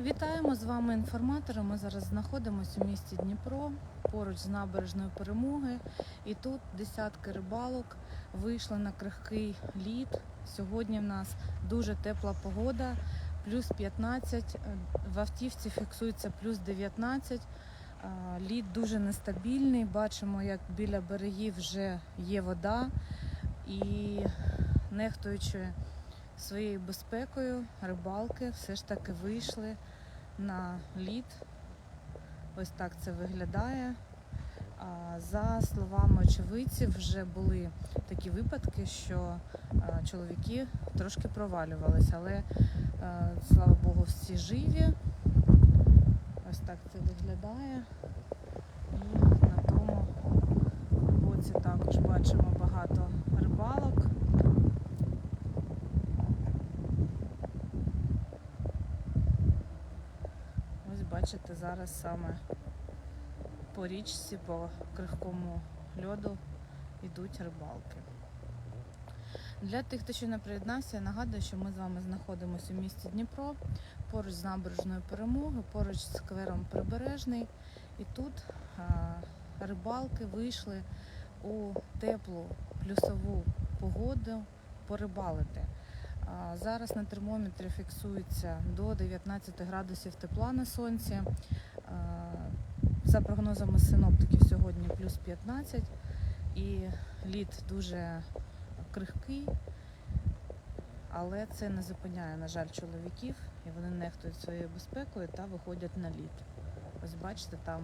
Вітаємо з вами інформатори. Ми зараз знаходимося у місті Дніпро поруч з набережною перемоги. І тут десятки рибалок вийшли на крихкий лід. Сьогодні в нас дуже тепла погода, плюс 15, е, в автівці фіксується плюс 19. Лід дуже нестабільний. Бачимо, як біля берегів вже є вода. І нехтуючи своєю безпекою, рибалки все ж таки вийшли на лід. Ось так це виглядає. За словами очевидців, вже були такі випадки, що чоловіки трошки провалювалися, але слава Богу, всі живі. Ось так це виглядає. І на тому боці також бачимо багато рибалок. Ось бачите, зараз саме по річці, по крихкому льоду йдуть рибалки. Для тих, хто ще не приєднався, я нагадую, що ми з вами знаходимося у місті Дніпро, поруч з набережною перемоги, поруч з сквером Прибережний. І тут рибалки вийшли у теплу плюсову погоду порибалити. Зараз на термометрі фіксується до 19 градусів тепла на сонці. За прогнозами синоптиків сьогодні плюс 15 і лід дуже крихкий, але це не зупиняє, на жаль, чоловіків, і вони нехтують своєю безпекою та виходять на лід. Ось бачите, там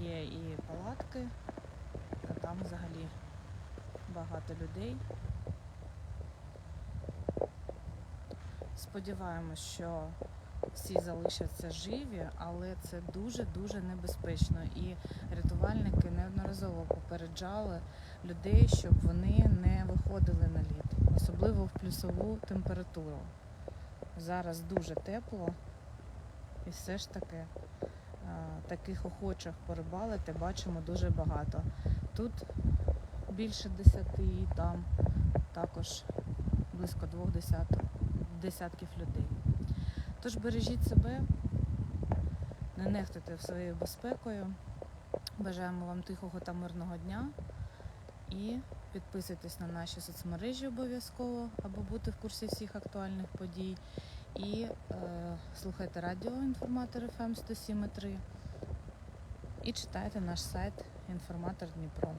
є і палатки, а там взагалі багато людей. Сподіваємось, що всі залишаться живі, але це дуже-дуже небезпечно. І рятувальники неодноразово попереджали людей, щоб вони не виходили на лід, особливо в плюсову температуру. Зараз дуже тепло, і все ж таки таких охочих порибалити бачимо дуже багато. Тут більше десяти, і там також близько двох десяток, десятків людей. Тож бережіть себе, не нехтуйте своєю безпекою. Бажаємо вам тихого та мирного дня. І підписуйтесь на наші соцмережі обов'язково, аби бути в курсі всіх актуальних подій. І е, слухайте радіо інформатор FM 107.3 і читайте наш сайт Інформатор Дніпро.